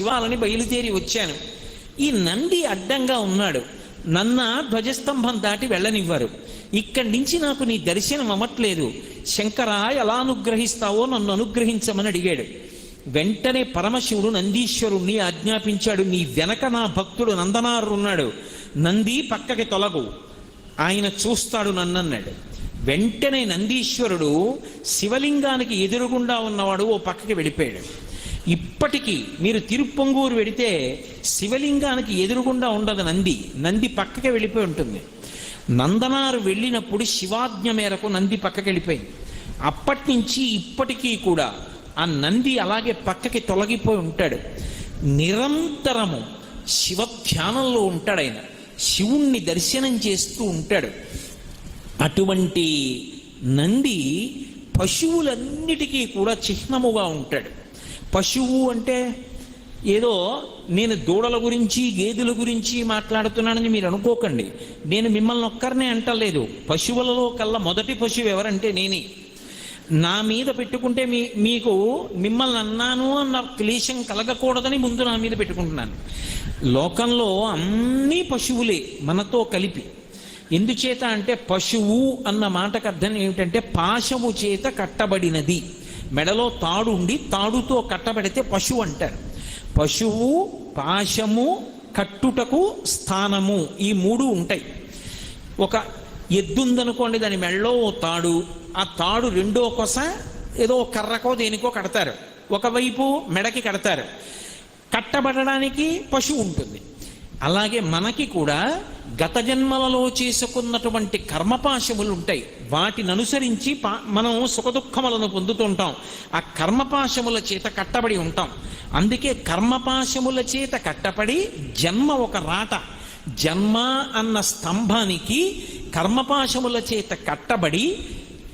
ఇవాళని బయలుదేరి వచ్చాను. ఈ నంది అడ్డంగా ఉన్నాడు. నన్న ధ్వజస్తంభం దాటి వెళ్ళనివ్వరు. ఇక్కడి నుంచి నాకు నీ దర్శనం అవ్వట్లేదు. శంకర ఎలా అనుగ్రహిస్తావో నన్ను అనుగ్రహించమని అడిగాడు. వెంటనే పరమశివుడు నందీశ్వరుణ్ణి ఆజ్ఞాపించాడు. నీ వెనక నా భక్తుడు నందనారుడున్నాడు నంది పక్కకి తొలగు. ఆయన చూస్తాడు నన్నన్నాడు. వెంటనే నందీశ్వరుడు శివలింగానికి ఎదురుగుండా ఉన్నవాడు ఓ పక్కకి వెళ్ళిపోయాడు. ఇప్పటికీ మీరు తిరుప్పొంగూరు వెడితే శివలింగానికి ఎదురుగుండా ఉండదు నంది. నంది పక్కకి వెళ్ళిపోయి ఉంటుంది. నందనారు వెళ్ళినప్పుడు శివాజ్ఞ మేరకు నంది పక్కకి వెళ్ళిపోయింది. అప్పటి నుంచి ఇప్పటికీ కూడా ఆ నంది అలాగే పక్కకి తొలగిపోయి ఉంటాడు. నిరంతరము శివ ధ్యానంలో ఉంటాడు ఆయన. శివుణ్ణి దర్శనం చేస్తూ ఉంటాడు. అటువంటి నంది పశువులన్నిటికీ కూడా చిహ్నముగా ఉంటాడు. పశువు అంటే ఏదో నేను దూడల గురించి గేదెల గురించి మాట్లాడుతున్నానని మీరు అనుకోకండి. నేను మిమ్మల్ని ఒక్కరినే అంటలేదు. పశువులలో కల్లా మొదటి పశువు ఎవరంటే నేనే. నా మీద పెట్టుకుంటే మీ మీకు మిమ్మల్ని అన్నాను అన్న క్లేశం కలగకూడదని ముందు నా మీద పెట్టుకుంటున్నాను. లోకంలో అన్ని పశువులే మనతో కలిపి. ఎందుచేత అంటే పశువు అన్న మాటకు అర్థం ఏమిటంటే పాశము చేత కట్టబడినది. మెడలో తాడు ఉండి తాడుతో కట్టబడితే పశువు అంటారు. పశువు పాశము కట్టుటకు స్థానము. ఈ మూడు ఉంటాయి. ఒక ఎద్దుందనుకోండి దాని మెడలో ఓ తాడు. ఆ తాడు రెండో కొస ఏదో కర్రకో దేనికో కడతారు. ఒకవైపు మెడకి కడతారు. కట్టబడడానికి పశువు ఉంటుంది. అలాగే మనకి కూడా గత జన్మలలో చేసుకున్నటువంటి కర్మపాశములు ఉంటాయి వాటిని అనుసరించి పా మనం సుఖదుఖములను పొందుతుంటాం. ఆ కర్మపాశముల చేత కట్టబడి ఉంటాం. అందుకే కర్మపాశముల చేత కట్టబడి జన్మ ఒక రాట జన్మ అన్న స్తంభానికి కర్మపాశముల చేత కట్టబడి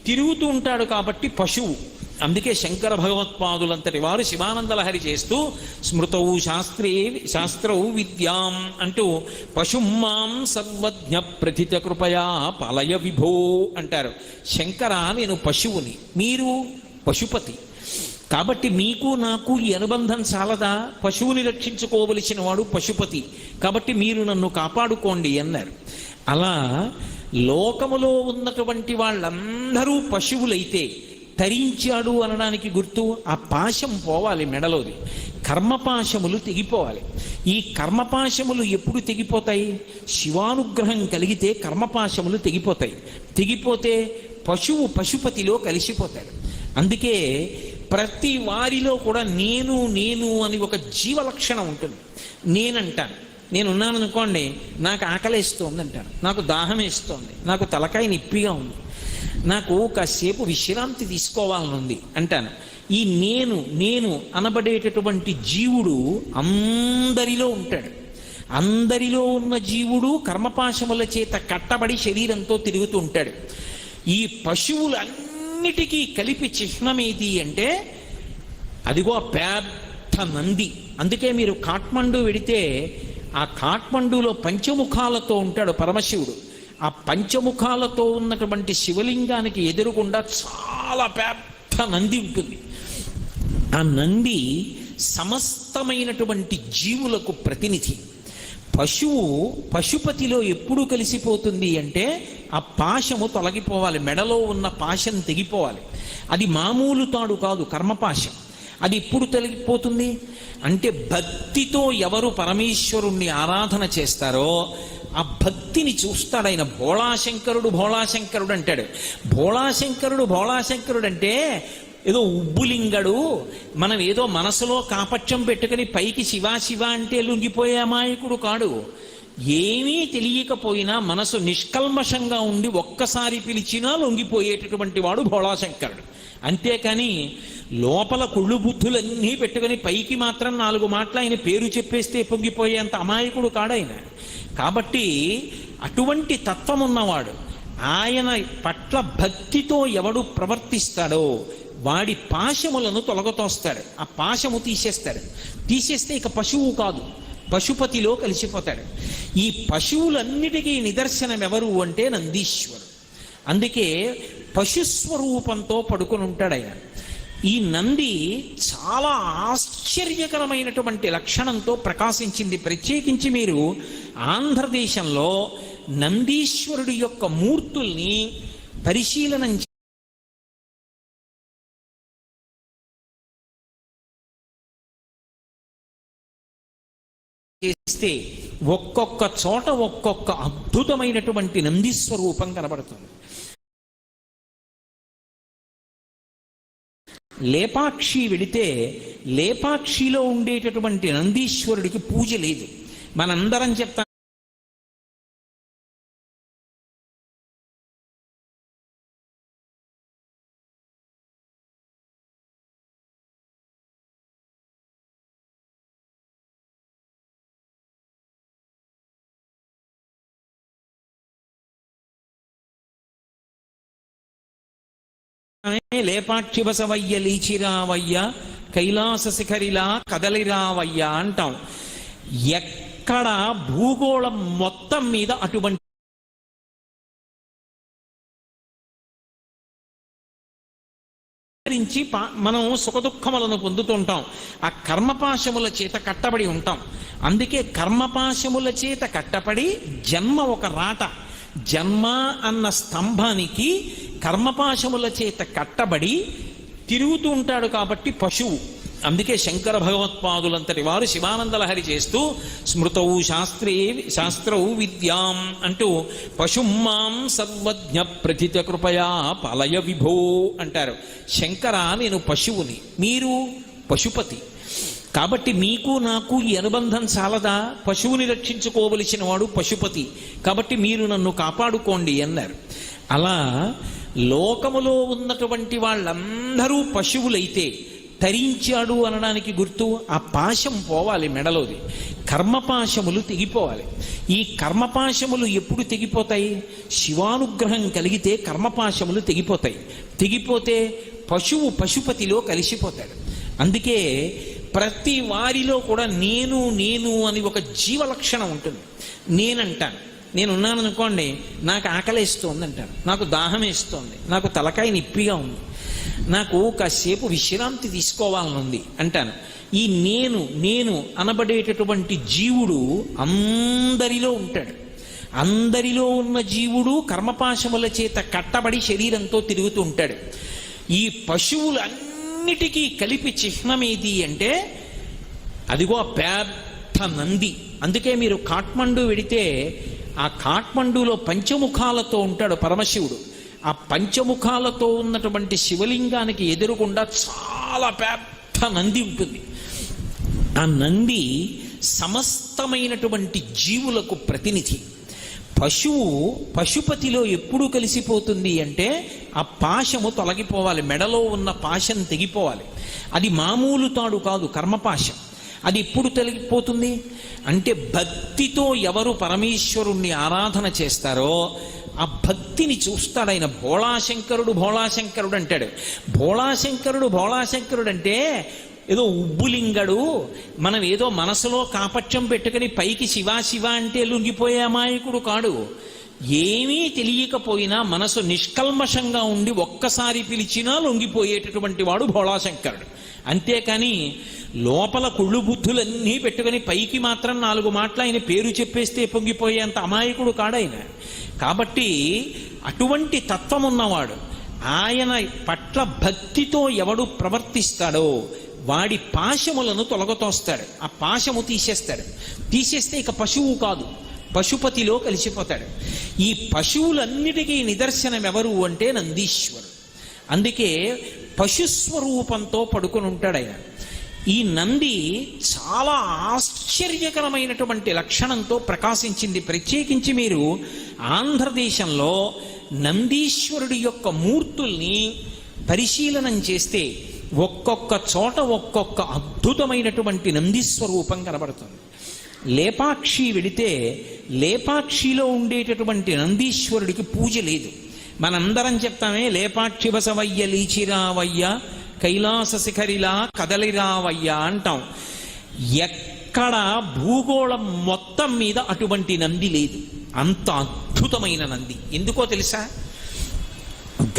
తిరుగుతూ ఉంటాడు కాబట్టి పశువు. అందుకే శంకర భగవత్పాదులంతటి వారు శివానందలహరి చేస్తూ స్మృతౌ శాస్త్రే శాస్త్రౌ విద్యాం అంటూ పశుమాం సర్వజ్ఞ ప్రథిత కృపయా పాలయ విభో అంటారు. శంకర నేను పశువుని మీరు పశుపతి. కాబట్టి మీకు నాకు ఈ అనుబంధం చాలదా? పశువుని రక్షించుకోవలసిన వాడు పశుపతి. కాబట్టి మీరు నన్ను కాపాడుకోండి అన్నారు. అలా లోకములో ఉన్నటువంటి వాళ్ళందరూ పశువులైతే తరించాడు అనడానికి గుర్తు ఆ పాశం పోవాలి మెడలోది. కర్మపాశములు తెగిపోవాలి. ఈ కర్మపాశములు ఎప్పుడు తెగిపోతాయి? శివానుగ్రహం కలిగితే కర్మపాశములు తెగిపోతాయి. తెగిపోతే పశువు పశుపతిలో కలిసిపోతాడు. అందుకే ప్రతి వారిలో కూడా నేను నేను అని ఒక జీవ లక్షణం ఉంటుంది. నేనంటాను. నేను ఉన్నాను అనుకోండి నాకు ఆకలేస్తోంది అంటాను నాకు దాహం వేస్తోంది నాకు తలకాయ నిప్పిగా ఉంది. నాకు కాసేపు విశ్రాంతి తీసుకోవాలని ఉంది అంటాను. ఈ నేను నేను అనబడేటటువంటి జీవుడు అందరిలో ఉంటాడు. అందరిలో ఉన్న జీవుడు కర్మపాశముల చేత కట్టబడి శరీరంతో తిరుగుతూ ఉంటాడు. ఈ పశువులన్నిటికీ కలిపి చిహ్నమేది అంటే అదిగో పెద్ద నంది. అందుకే మీరు కాఠ్మండు వెడితే ఆ కాఠ్మండులో పంచముఖాలతో ఉంటాడు పరమశివుడు. ఆ పంచముఖాలతో ఉన్నటువంటి శివలింగానికి ఎదురుగుండా చాలా పెద్ద నంది ఉంటుంది. ఆ నంది సమస్తమైనటువంటి జీవులకు ప్రతినిధి. పశువు పశుపతిలో ఎప్పుడు కలిసిపోతుంది అంటే ఆ పాశము తొలగిపోవాలి మెడలో ఉన్న పాశం తెగిపోవాలి. అది మామూలు తాడు కాదు కర్మపాశం. అది ఎప్పుడు తొలగిపోతుంది? అంటే భక్తితో ఎవరు పరమేశ్వరుణ్ణి ఆరాధన చేస్తారో ఆ భక్తిని చూస్తాడు ఆయన భోళాశంకరుడు భోళాశంకరుడు అంటాడు. భోళాశంకరుడు భోళాశంకరుడు అంటే ఏదో ఉబ్బులింగడు మనం ఏదో మనసులో కాపట్యం పెట్టుకుని పైకి శివా శివ అంటే లొంగిపోయే అమాయకుడు కాడు. ఏమీ తెలియకపోయినా మనసు నిష్కల్మషంగా ఉండి ఒక్కసారి పిలిచినా లొంగిపోయేటటువంటి వాడు భోళాశంకరుడు. అంతేకాని లోపల కుళ్ళు బుద్ధులన్నీ పెట్టుకుని పైకి మాత్రం నాలుగు మాటలు ఆయన పేరు చెప్పేస్తే పొంగిపోయేంత అమాయకుడు కాడాయన కాబట్టి అటువంటి తత్వం ఉన్నవాడు ఆయన పట్ల భక్తితో ఎవడు ప్రవర్తిస్తాడో వాడి పాశములను తొలగతోస్తాడు ఆ పాశము తీసేస్తాడు తీసేస్తే ఇక పశువు కాదు పశుపతిలో కలిసిపోతాడు. ఈ పశువులన్నిటికీ నిదర్శనం ఎవరు అంటే నందీశ్వరుడు. అందుకే పశుస్వరూపంతో పడుకొని ఉంటాడు ఆయన. ఈ నంది చాలా ఆశ్చర్యకరమైనటువంటి లక్షణంతో ప్రకాశించింది. ప్రత్యేకించి మీరు ఆంధ్రదేశంలో నందీశ్వరుడి యొక్క మూర్తుల్ని పరిశీలనం చేస్తే ఒక్కొక్క చోట ఒక్కొక్క అద్భుతమైనటువంటి నంది స్వరూపం కనబడుతుంది. లేపాక్షి వెడితే లేపాక్షిలో ఉండేటటువంటి నందీశ్వరుడికి పూజ లేదు. మనందరం చెప్తాం లేపాక్షిబసవయ్య లీచిరావయ్య కైలాస శిఖరిలా కదలిరావయ్య అంటాం. ఎక్కడ భూగోళం మొత్తం మీద అటువంటి నుంచి పా- మనం సుఖదుఖములను పొందుతుంటాం. ఆ కర్మపాశముల చేత కట్టబడి ఉంటాం. అందుకే కర్మపాశముల చేత కట్టబడి జన్మ ఒక రాట. జన్మ అన్న స్తంభానికి కర్మపాశముల చేత కట్టబడి తిరుగుతూ ఉంటాడు కాబట్టి పశువు. అందుకే శంకర భగవత్పాదులంతటి వారు శివానందలహరి చేస్తూ స్మృతౌ శాస్త్రే శాస్త్రౌ విద్యాం అంటూ పశుమాం సర్వజ్ఞ ప్రథిత కృపయా పలయ విభో అంటారు. శంకర నేను పశువుని మీరు పశుపతి. కాబట్టి మీకు నాకు ఈ అనుబంధం చాలదా? పశువుని రక్షించుకోవలసిన వాడు పశుపతి. కాబట్టి మీరు నన్ను కాపాడుకోండి అన్నారు. అలా లోకములో ఉన్నటువంటి వాళ్ళందరూ పశువులైతే తరించాడు అనడానికి గుర్తు ఆ పాశం పోవాలి మెడలోది. కర్మపాశములు తెగిపోవాలి. ఈ కర్మపాశములు ఎప్పుడు తెగిపోతాయి? శివానుగ్రహం కలిగితే కర్మపాశములు తెగిపోతాయి. తెగిపోతే పశువు పశుపతిలో కలిసిపోతాడు. అందుకే ప్రతి వారిలో కూడా నేను నేను అని ఒక జీవ లక్షణం ఉంటుంది. నేనంటాను. నేను ఉన్నాను అనుకోండి నాకు ఆకలిస్తోంది అంటారు. నాకు దాహం వేస్తోంది నాకు తలకాయ నిప్పిగా ఉంది. నాకు కాసేపు విశ్రాంతి తీసుకోవాలనుంది అంటాను. ఈ నేను నేను అనబడేటటువంటి జీవుడు అందరిలో ఉంటాడు. అందరిలో ఉన్న జీవుడు కర్మపాశముల చేత కట్టబడి శరీరంతో తిరుగుతూ ఉంటాడు. ఈ పశువులన్నిటికీ కలిపి చిహ్నం ఏది అంటే అదిగో పెద్ద నంది. అందుకే మీరు కాఠ్మండు వెడితే ఆ కాఠ్మండులో పంచముఖాలతో ఉంటాడు పరమశివుడు. ఆ పంచముఖాలతో ఉన్నటువంటి శివలింగానికి ఎదురుగుండా చాలా పెద్ద నంది ఉంటుంది. ఆ నంది సమస్తమైనటువంటి జీవులకు ప్రతినిధి. పశువు పశుపతిలో ఎప్పుడు కలిసిపోతుంది అంటే ఆ పాశము తొలగిపోవాలి మెడలో ఉన్న పాశం తెగిపోవాలి. అది మామూలు తాడు కాదు కర్మపాశం. అది ఎప్పుడు తొలగిపోతుంది? అంటే భక్తితో ఎవరు పరమేశ్వరుణ్ణి ఆరాధన చేస్తారో ఆ భక్తిని చూస్తాడు ఆయన. భోళాశంకరుడు భోళాశంకరుడు అంటాడు. భోళాశంకరుడు భోళాశంకరుడు అంటే ఏదో ఉబ్బులింగడు. మనం ఏదో మనసులో కాపట్యం పెట్టుకుని పైకి శివా శివ అంటే లొంగిపోయే అమాయకుడు కాడు. ఏమీ తెలియకపోయినా మనసు నిష్కల్మషంగా ఉండి ఒక్కసారి పిలిచినా లొంగిపోయేటటువంటి వాడు భోళాశంకరుడు. అంతేకాని లోపల కుళ్ళు బుద్ధులన్నీ పెట్టుకుని పైకి మాత్రం నాలుగు మాటలు ఆయన పేరు చెప్పేస్తే పొంగిపోయేంత అమాయకుడు కాడాయన కాబట్టి అటువంటి తత్వం ఉన్నవాడు ఆయన పట్ల భక్తితో ఎవడు ప్రవర్తిస్తాడో వాడి పాశములను తొలగతోస్తాడు. ఆ పాశము తీసేస్తాడు. తీసేస్తే ఇక పశువు కాదు పశుపతిలో కలిసిపోతాడు. ఈ పశువులన్నిటికీ నిదర్శనం ఎవరు అంటే నందీశ్వరుడు. అందుకే పశుస్వరూపంతో పడుకొని ఉంటాడు ఆయన. ఈ నంది చాలా ఆశ్చర్యకరమైనటువంటి లక్షణంతో ప్రకాశించింది. ప్రత్యేకించి మీరు ఆంధ్రదేశంలో నందీశ్వరుడి యొక్క మూర్తుల్ని పరిశీలనం చేస్తే ఒక్కొక్క చోట ఒక్కొక్క అద్భుతమైనటువంటి నందీస్వరూపం కనబడుతుంది. లేపాక్షి వెడితే లేపాక్షిలో ఉండేటటువంటి నందీశ్వరుడికి పూజ లేదు. మనందరం చెప్తామే లేపాక్షి బసవయ్య లీచిరావయ్య కైలాస శిఖరిలా కదలిరావయ్య అంటాం. ఎక్కడ భూగోళం మొత్తం మీద అటువంటి నంది లేదు. అంత అద్భుతమైన నంది. ఎందుకో తెలుసా?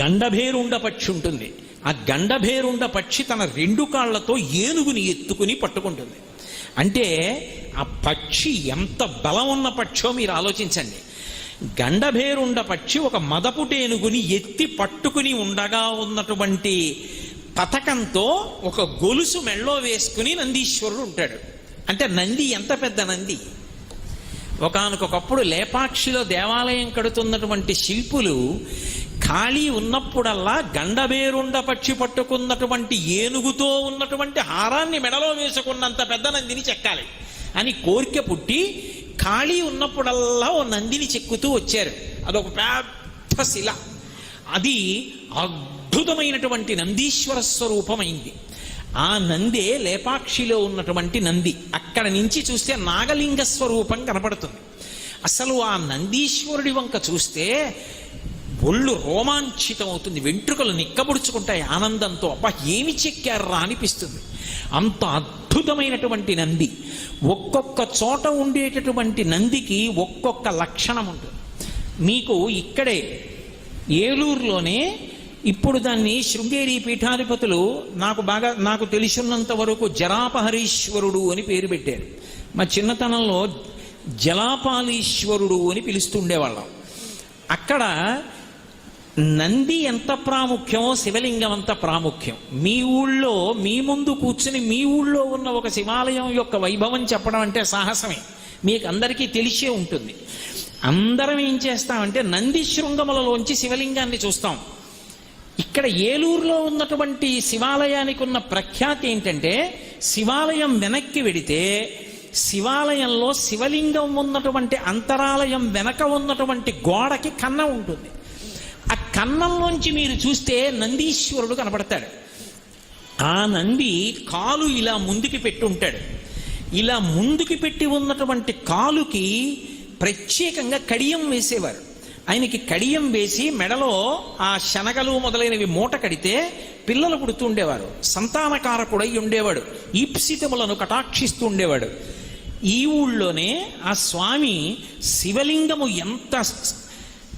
గండభేరుండ పక్షి ఉంటుంది ఆ గండభేరుండ పక్షి తన రెండు కాళ్ళతో ఏనుగుని ఎత్తుకుని పట్టుకుంటుంది. అంటే ఆ పక్షి ఎంత బలం ఉన్న పక్షో మీరు ఆలోచించండి. గండభేరుండ పక్షి ఒక మదపుటేనుగుని ఎత్తి పట్టుకుని ఉండగా ఉన్నటువంటి పథకంతో ఒక గొలుసు మెళ్ళో వేసుకుని నందీశ్వరుడు ఉంటాడు. అంటే నంది ఎంత పెద్ద నంది? ఒకనకొకప్పుడు లేపాక్షిలో దేవాలయం కడుతున్నటువంటి శిల్పులు ఖాళీ ఉన్నప్పుడల్లా గండబేరుండ పక్షి పట్టుకున్నటువంటి ఏనుగుతో ఉన్నటువంటి హారాన్ని మెడలో వేసుకున్నంత పెద్ద నందిని చెక్కాలి. అని కోరిక పుట్టి ఖాళీ ఉన్నప్పుడల్లా ఓ నందిని చెక్కుతూ వచ్చారు. అదొక పెద్ద శిల. అది అద్భుతమైనటువంటి నందీశ్వర స్వరూపమైంది. ఆ నందే లేపాక్షిలో ఉన్నటువంటి నంది. అక్కడ నుంచి చూస్తే నాగలింగ స్వరూపం కనపడుతుంది. అసలు ఆ నందీశ్వరుడి వంక చూస్తే ఒళ్ళు రోమాంచితం అవుతుంది వెంట్రుకలు నిక్కబుడుచుకుంటాయి. ఆనందంతో అబ్బా ఏమి చెక్కారా అనిపిస్తుంది. అంత అద్భుతమైనటువంటి నంది. ఒక్కొక్క చోట ఉండేటటువంటి నందికి ఒక్కొక్క లక్షణం ఉంటుంది. మీకు ఇక్కడే ఏలూరులోనే ఇప్పుడు దాన్ని శృంగేరి పీఠాధిపతులు నాకు బాగా నాకు తెలిసినంత వరకు జరాపహరీశ్వరుడు అని పేరు పెట్టారు. మా చిన్నతనంలో జలాపాలీశ్వరుడు అని పిలుస్తుండేవాళ్ళం. అక్కడ నంది ఎంత ప్రాముఖ్యమో శివలింగం అంత ప్రాముఖ్యం. మీ ఊళ్ళో మీ ముందు కూర్చుని మీ ఊళ్ళో ఉన్న ఒక శివాలయం యొక్క వైభవం చెప్పడం అంటే సాహసమే. మీకు అందరికీ తెలిసే ఉంటుంది. అందరం ఏం చేస్తామంటే నంది శృంగములలోంచి శివలింగాన్ని చూస్తాం. ఇక్కడ ఏలూరులో ఉన్నటువంటి శివాలయానికి ఉన్న ప్రఖ్యాతి ఏంటంటే శివాలయం వెనక్కి వెడితే శివాలయంలో శివలింగం ఉన్నటువంటి అంతరాలయం వెనక ఉన్నటువంటి గోడకి కన్న ఉంటుంది. కన్నంలోంచి మీరు చూస్తే నందీశ్వరుడు కనపడతాడు. ఆ నంది కాలు ఇలా ముందుకి పెట్టి ఉంటాడు. ఇలా ముందుకి పెట్టి ఉన్నటువంటి కాలుకి ప్రత్యేకంగా కడియం వేసేవారు. ఆయనకి కడియం వేసి మెడలో ఆ శనగలు మొదలైనవి మూట కడితే పిల్లలు పుడుతూ ఉండేవారు. సంతానకారకుడై ఉండేవాడు. ఈప్సితములను కటాక్షిస్తూ ఉండేవాడు. ఈ ఊళ్ళోనే ఆ స్వామి శివలింగము ఎంత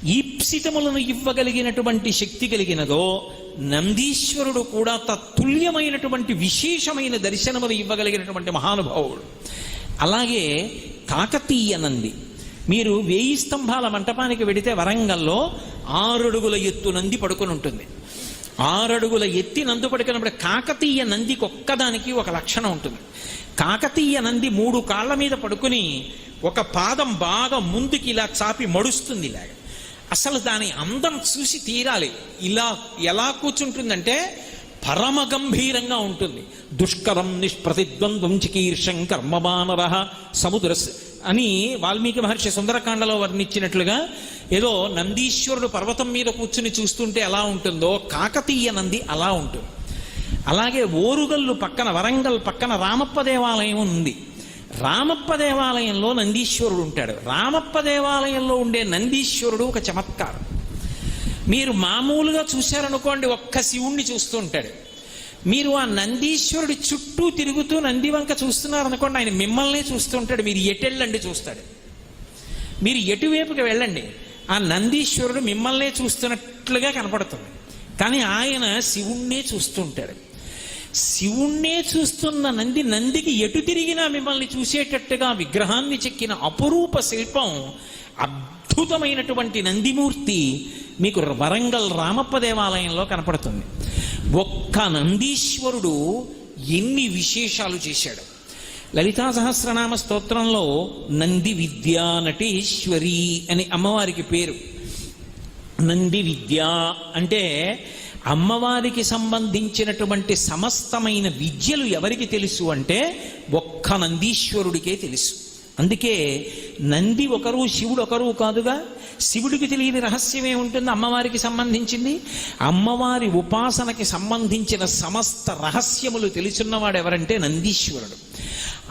ఈప్సితములను ఇవ్వగలిగినటువంటి శక్తి కలిగినదో నందీశ్వరుడు కూడా తత్తుల్యమైనటువంటి విశేషమైన దర్శనములు ఇవ్వగలిగినటువంటి మహానుభావుడు. అలాగే కాకతీయ నంది మీరు వేయి స్తంభాల మంటపానికి వెడితే వరంగల్లో ఆరడుగుల ఎత్తు నంది పడుకొని ఉంటుంది. ఆరడుగుల ఎత్తి నందు పడుకున్నప్పుడు కాకతీయ నందికి ఒక్కదానికి ఒక లక్షణం ఉంటుంది. కాకతీయ నంది మూడు కాళ్ళ మీద పడుకుని ఒక పాదం బాగా ముందుకి ఇలా చాపి మడుస్తుంది ఇలాగ. అసలు దాని అందం చూసి తీరాలి. ఇలా ఎలా కూర్చుంటుందంటే పరమ గంభీరంగా ఉంటుంది. దుష్కరం నిష్ప్రతిద్వంద్వం చికీర్షం కర్మమానర సముద్ర అని వాల్మీకి మహర్షి సుందరకాండలో వర్ణించినట్లుగా ఏదో నందీశ్వరుడు పర్వతం మీద కూర్చుని చూస్తుంటే ఎలా ఉంటుందో కాకతీయ నంది అలా ఉంటుంది. అలాగే ఓరుగల్లు పక్కన వరంగల్ పక్కన రామప్ప దేవాలయం ఉంది. రామప్ప దేవాలయంలో నందీశ్వరుడు ఉంటాడు. రామప్ప దేవాలయంలో ఉండే నందీశ్వరుడు ఒక చమత్కారం. మీరు మామూలుగా చూశారనుకోండి ఒక్క శివుణ్ణి చూస్తూ ఉంటాడు. మీరు ఆ నందీశ్వరుడి చుట్టూ తిరుగుతూ నంది వంక చూస్తున్నారనుకోండి ఆయన మిమ్మల్నే చూస్తూ ఉంటాడు మీరు ఎటెళ్ళండి చూస్తాడు. మీరు ఎటువైపుకి వెళ్ళండి ఆ నందీశ్వరుడు మిమ్మల్నే చూస్తున్నట్లుగా కనపడుతుంది. కానీ ఆయన శివుణ్ణే చూస్తుంటాడు శివుణ్ణే చూస్తున్న నంది నందికి ఎటు తిరిగినా మిమ్మల్ని చూసేటట్టుగా విగ్రహాన్ని చెక్కిన అపురూప శిల్పం అద్భుతమైనటువంటి నందిమూర్తి మీకు వరంగల్ రామప్ప దేవాలయంలో కనపడుతుంది. ఒక్క నందీశ్వరుడు ఎన్ని విశేషాలు చేశాడు? లలితా సహస్రనామ స్తోత్రంలో నంది విద్యా నటేశ్వరి అని అమ్మవారికి పేరు. నంది విద్య అంటే అమ్మవారికి సంబంధించినటువంటి సమస్తమైన విద్యలు ఎవరికి తెలుసు అంటే ఒక్క నందీశ్వరుడికే తెలుసు. అందుకే నంది ఒకరు శివుడు ఒకరు కాదుగా శివుడికి తెలియని రహస్యమే ఉంటుంది అమ్మవారికి సంబంధించింది? అమ్మవారి ఉపాసనకి సంబంధించిన సమస్త రహస్యములు తెలుసున్నవాడు ఎవరంటే నందీశ్వరుడు.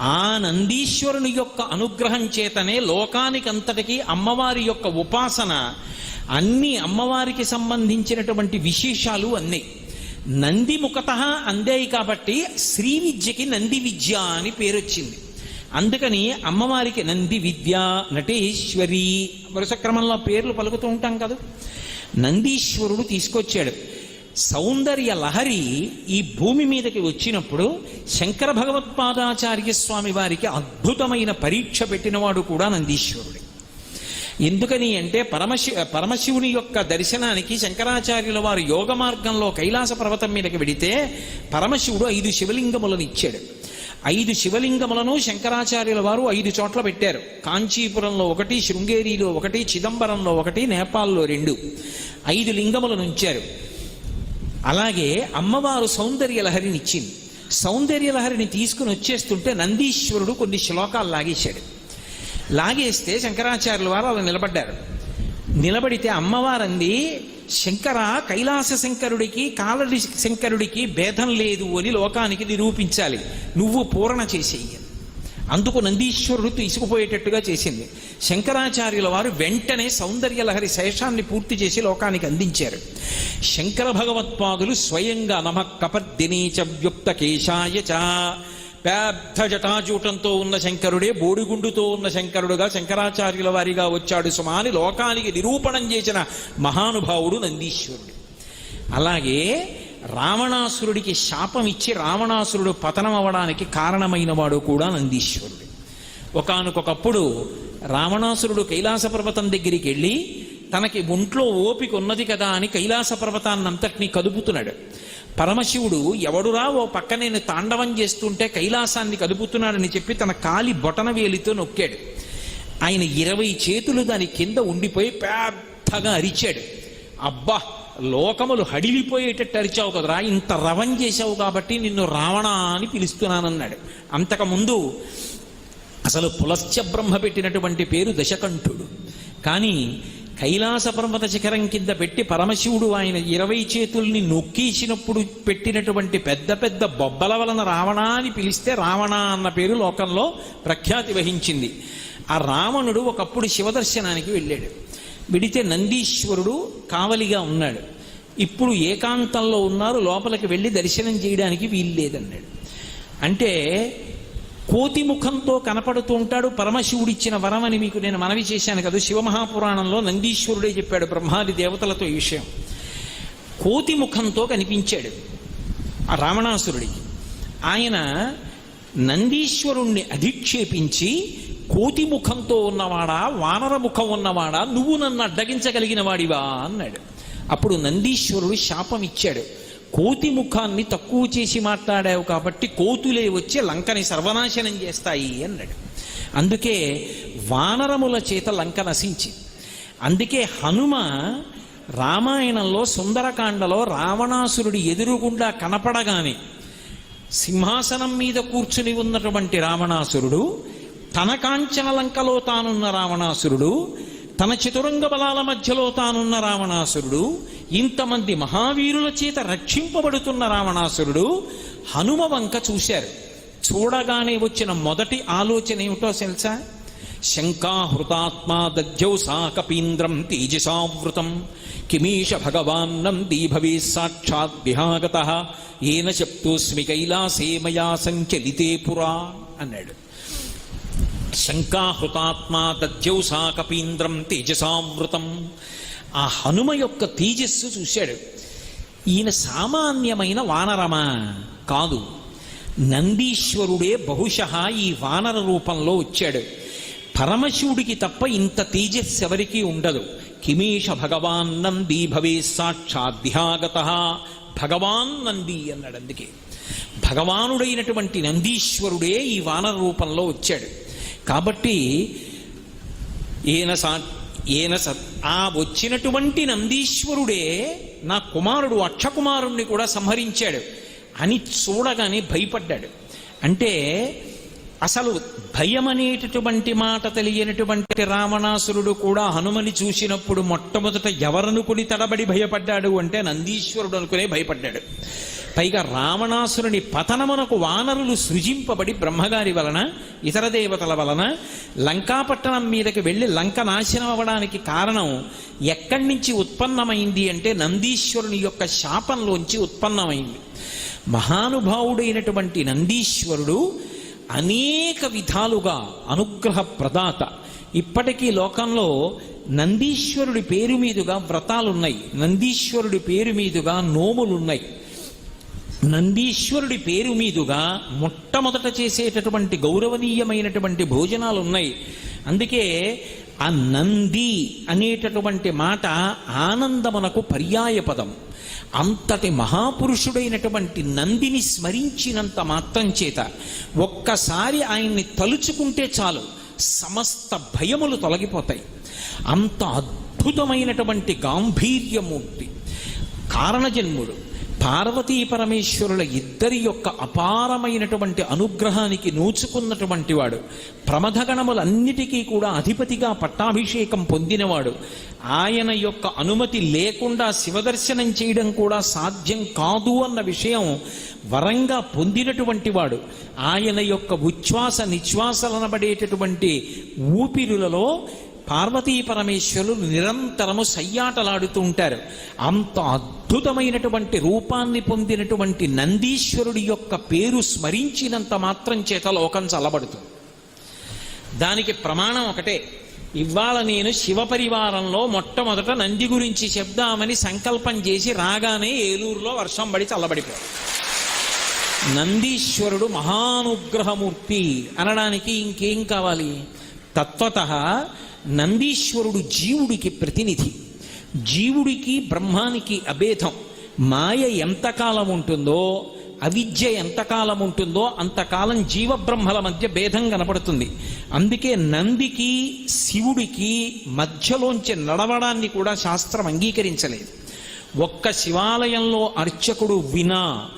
ఆ నందీశ్వరుని యొక్క అనుగ్రహం చేతనే లోకానికంతటికీ అమ్మవారి యొక్క ఉపాసన అన్ని అమ్మవారికి సంబంధించినటువంటి విశేషాలు అన్నీ. నంది ముఖత అందాయి కాబట్టి శ్రీ విద్యకి నంది విద్య అని పేరు వచ్చింది అందుకని అమ్మవారికి నంది విద్య నటేశ్వరి వరుస క్రమంలో పేర్లు పలుకుతూ ఉంటాం కదా. నందీశ్వరుడు తీసుకొచ్చాడు. సౌందర్య లహరి ఈ భూమి మీదకి వచ్చినప్పుడు శంకర భగవత్పాదాచార్య స్వామి వారికి అద్భుతమైన పరీక్ష పెట్టినవాడు కూడా నందీశ్వరుడే. ఎందుకని అంటే పరమశి పరమశివుని యొక్క దర్శనానికి శంకరాచార్యుల వారు యోగ మార్గంలో కైలాస పర్వతం మీదకి వెడితే పరమశివుడు ఐదు శివలింగములను ఇచ్చాడు. ఐదు శివలింగములను శంకరాచార్యుల వారు ఐదు చోట్ల పెట్టారు. కాంచీపురంలో ఒకటి శృంగేరిలో ఒకటి చిదంబరంలో ఒకటి నేపాల్లో రెండు. ఐదు లింగములను ఉంచారు. అలాగే అమ్మవారు సౌందర్య లహరిని ఇచ్చింది. సౌందర్య లహరిని తీసుకుని వచ్చేస్తుంటే నందీశ్వరుడు కొన్ని శ్లోకాలు లాగేశాడు. లాగేస్తే శంకరాచార్యుల వారు అలా నిలబడ్డారు. నిలబడితే అమ్మవారంది శంకర కైలాస శంకరుడికి కాలడి శంకరుడికి భేదం లేదు అని లోకానికి నిరూపించాలి. నువ్వు పూరణ చేసేయి అందుకు నందీశ్వరుడు తీసుకుపోయేటట్టుగా చేసింది. శంకరాచార్యుల వారు వెంటనే సౌందర్యలహరి శేషాన్ని పూర్తి చేసి లోకానికి అందించారు. శంకర భగవత్పాదులు స్వయంగా నమ కపర్దినీచ వ్యుక్త కేశాయ చ పెద్ద జటాజూటంతో ఉన్న శంకరుడే బోడిగుండుతో ఉన్న శంకరుడుగా శంకరాచార్యుల వారిగా వచ్చాడు సుమాని. లోకానికి నిరూపణం చేసిన మహానుభావుడు నందీశ్వరుడు. అలాగే రావణాసురుడికి శాపం ఇచ్చి రావణాసురుడు పతనం అవ్వడానికి కారణమైన వాడు కూడా నందీశ్వరుడు. ఒకనకొకప్పుడు రావణాసురుడు కైలాస పర్వతం దగ్గరికి వెళ్ళి తనకి ఒంట్లో ఓపిక ఉన్నది కదా అని కైలాస పర్వతాన్నంతటినీ కదుపుతున్నాడు. పరమశివుడు ఎవడురా ఓ పక్క నేను తాండవం చేస్తుంటే కైలాసాన్ని కదుపుతున్నాడని చెప్పి తన కాలి బొటన వేలితో నొక్కాడు. ఆయన ఇరవై చేతులు దాని కింద ఉండిపోయి పెద్దగా అరిచాడు. అబ్బా లోకములు హడిలిపోయేటట్టు అరిచావు కదరా ఇంత రవం చేశావు కాబట్టి నిన్ను రావణ అని పిలుస్తున్నానన్నాడు. అంతకుముందు అసలు పులశ్చ బ్రహ్మ పెట్టినటువంటి పేరు దశకంఠుడు. కానీ కైలాస పర్వత శిఖరం కింద పెట్టి పరమశివుడు ఆయన ఇరవై చేతుల్ని నొక్కేసినప్పుడు పెట్టినటువంటి పెద్ద పెద్ద బొబ్బల వలన రావణ అని పిలిస్తే రావణ అన్న పేరు లోకంలో ప్రఖ్యాతి వహించింది. ఆ రావణుడు ఒకప్పుడు శివదర్శనానికి వెళ్ళాడు. విడితే నందీశ్వరుడు కావలిగా ఉన్నాడు. ఇప్పుడు ఏకాంతంలో ఉన్నారు. లోపలికి వెళ్ళి దర్శనం చేయడానికి వీల్లేదన్నాడు. అంటే కోతి ముఖంతో కనపడుతూ ఉంటాడు. పరమశివుడిచ్చిన వరం అని మీకు నేను మనవి చేశాను కదా. శివమహాపురాణంలో నందీశ్వరుడే చెప్పాడు బ్రహ్మాది దేవతలతో ఈ విషయం. కోతి ముఖంతో కనిపించాడు ఆ రావణాసురుడికి. ఆయన నందీశ్వరుణ్ణి అధిక్షేపించి కోతి ముఖంతో ఉన్నవాడా వానర ముఖం ఉన్నవాడా నువ్వు నన్ను అడ్డగించగలిగిన వాడివా అన్నాడు. అప్పుడు నందీశ్వరుడు శాపం ఇచ్చాడు. కోతి ముఖాన్ని తక్కువ చేసి మాట్లాడావు కాబట్టి కోతులే వచ్చి లంకని సర్వనాశనం చేస్తాయి అన్నాడు. అందుకే వానరముల చేత లంక నశించి. అందుకే హనుమ రామాయణంలో సుందరకాండలో రావణాసురుడి ఎదురుగుండా కనపడగానే సింహాసనం మీద కూర్చుని ఉన్నటువంటి రావణాసురుడు తన కాంచన లంకలో తానున్న రావణాసురుడు తన చతురంగ బలాల మధ్యలో తానున్న రావణాసురుడు ఇంతమంది మహావీరుల చేత రక్షింపబడుతున్న రావణాసురుడు హనుమ వంక చూశారు. చూడగానే వచ్చిన మొదటి ఆలోచన ఏమిటో తెలుసా? శంకాహృతాత్మా దధ్యౌ సా కపీంద్రం తేజసావృతం. కిమీష భగవాన్నం దీభవే సాక్షాత్ విహాగత. ఏన శప్తోస్మి కైలాసే మయా సంచలితే పురా అన్నాడు. శంకాహృతాత్మా దధ్యౌ సా కపీంద్రం తేజసావృతం. ఆ హనుమ యొక్క తేజస్సు చూశాడు. ఈయన సామాన్యమైన వానరమా కాదు. నందీశ్వరుడే బహుశ ఈ వానర రూపంలో వచ్చాడు. పరమశివుడికి తప్ప ఇంత తేజస్సు ఎవరికీ ఉండదు. కిమీష భగవాన్ నంది భవే సాక్షాద్యాగత భగవాన్ నంది అన్నాడు అందుకే. భగవానుడైనటువంటి నందీశ్వరుడే ఈ వానర రూపంలో వచ్చాడు. కాబట్టి ఈయన సా ఈయన స ఆ వచ్చినటువంటి నందీశ్వరుడే నా కుమారుడు అక్షకుమారుణ్ణి కూడా సంహరించాడు. అని చూడగానే భయపడ్డాడు. అంటే అసలు భయం అనేటటువంటి మాట తెలియనటువంటి రావణాసురుడు కూడా హనుమని చూసినప్పుడు మొట్టమొదట ఎవరనుకుని తడబడి భయపడ్డాడు అంటే నందీశ్వరుడు అనుకునే భయపడ్డాడు. పైగా రావణాసురుని పతనమునకు వానరులు సృజింపబడి బ్రహ్మగారి వలన ఇతర దేవతల వలన లంకాపట్టణం మీదకి వెళ్ళి లంక నాశనం అవ్వడానికి కారణం ఎక్కడి నుంచి ఉత్పన్నమైంది అంటే నందీశ్వరుని యొక్క శాపంలోంచి ఉత్పన్నమైంది. మహానుభావుడైనటువంటి నందీశ్వరుడు అనేక విధాలుగా అనుగ్రహ ప్రదాత ఇప్పటికీ లోకంలో నందీశ్వరుడి పేరు మీదుగా వ్రతాలున్నాయి. నందీశ్వరుడి పేరు మీదుగా నోములున్నాయి. నందీశ్వరుడి పేరు మీదుగా మొట్టమొదట చేసేటటువంటి గౌరవనీయమైనటువంటి భోజనాలు ఉన్నాయి అందుకే ఆ నంది అనేటటువంటి మాట ఆనందమునకు పర్యాయ పదం అంతటి మహాపురుషుడైనటువంటి నందిని స్మరించినంత మాత్రం చేత ఒక్కసారి ఆయన్ని తలుచుకుంటే చాలు సమస్త భయములు తొలగిపోతాయి. అంత అద్భుతమైనటువంటి గాంభీర్యమూర్తి కారణజన్ముడు పార్వతీ పరమేశ్వరుల ఇద్దరి యొక్క అపారమైనటువంటి అనుగ్రహానికి నోచుకున్నటువంటి వాడు. ప్రమథగణములన్నిటికీ కూడా అధిపతిగా పట్టాభిషేకం పొందినవాడు. ఆయన యొక్క అనుమతి లేకుండా శివదర్శనం చేయడం కూడా సాధ్యం కాదు అన్న విషయం వరంగా పొందినటువంటి వాడు. ఆయన యొక్క ఉచ్ఛ్వాస నిశ్వాసలనబడేటటువంటి ఊపిరులలో పార్వతీ పరమేశ్వరులు నిరంతరము సయ్యాటలాడుతూ ఉంటారు. అంత అద్భుతమైనటువంటి రూపాన్ని పొందినటువంటి నందీశ్వరుడి యొక్క పేరు స్మరించినంత మాత్రం చేత లోకం చల్లబడుతుంది. దానికి ప్రమాణం ఒకటే. ఇవాళ నేను శివ పరివారంలో మొట్టమొదట నంది గురించి చెప్దామని సంకల్పం చేసి రాగానే ఏలూరులో వర్షం పడి చల్లబడిపో నందీశ్వరుడు మహానుగ్రహమూర్తి అనడానికి ఇంకేం కావాలి? తత్వత నందీశ్వరుడు జీవుడికి ప్రతినిధి. జీవుడికి బ్రహ్మానికి అభేదం. మాయ ఎంతకాలం ఉంటుందో అవిద్య ఎంతకాలం ఉంటుందో అంతకాలం జీవబ్రహ్మల మధ్య భేదం కనపడుతుంది. అందుకే నందికి శివుడికి మధ్యలోంచి నడవడాన్ని కూడా శాస్త్రం అంగీకరించలేదు. ఒక్క శివాలయంలో అర్చకుడు వినా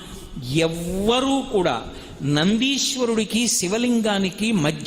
ఎవ్వరూ కూడా నందీశ్వరుడికి శివలింగానికి మధ్య